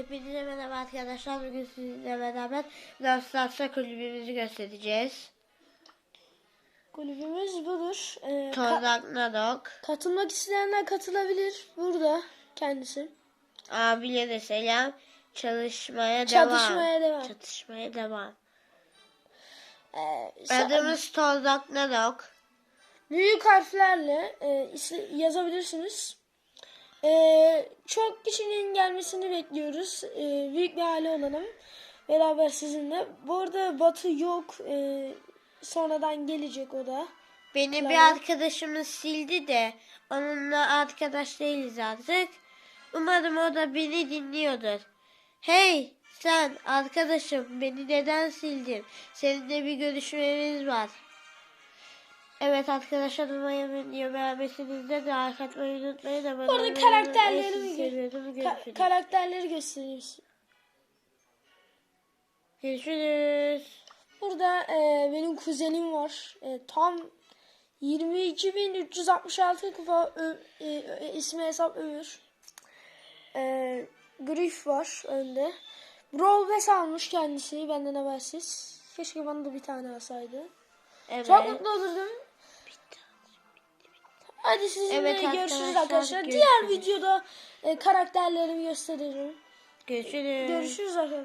Hepinize merhaba arkadaşlar. Bugün sizinle beraber Lanslatsa kulübümüzü göstereceğiz. Kulübümüz budur. Ee, ka- Tozak Nadok. katılmak isteyenler katılabilir. Burada kendisi. Abilere selam. Çalışmaya devam. Çatışmaya devam. Çatışmaya devam. Ee, Adımız Tozak Nadok. büyük harflerle e, yazabilirsiniz. Ee, çok kişinin gelmesini bekliyoruz. Ee, büyük bir aile olalım. Beraber sizinle. Bu arada Batı yok. Ee, sonradan gelecek o da. Beni bir Klavye. arkadaşımız sildi de onunla arkadaş değiliz artık. Umarım o da beni dinliyordur. Hey sen arkadaşım beni neden sildin? Seninle bir görüşmemiz var. Evet arkadaşlar umarım video beğenmesinizdir de like atmayı unutmayın. Ama gö- seviyorum. Ka- karakterleri gösteriyoruz. Görüşürüz. Burada e, benim kuzenim var. E, tam 22.366 kupa e, e, ismi hesap Ömür. E, Griff var önde. Brawl Pass almış kendisi benden habersiz. Keşke bana da bir tane alsaydı. Evet. Çok mutlu olurdum. Hadi sizinle Evet görüşürüz arkadaşlar, arkadaşlar. görüşürüz. Diğer videoda e, karakterlerimi gösteririm. Görüşürüz. Görüşürüz arkadaşlar.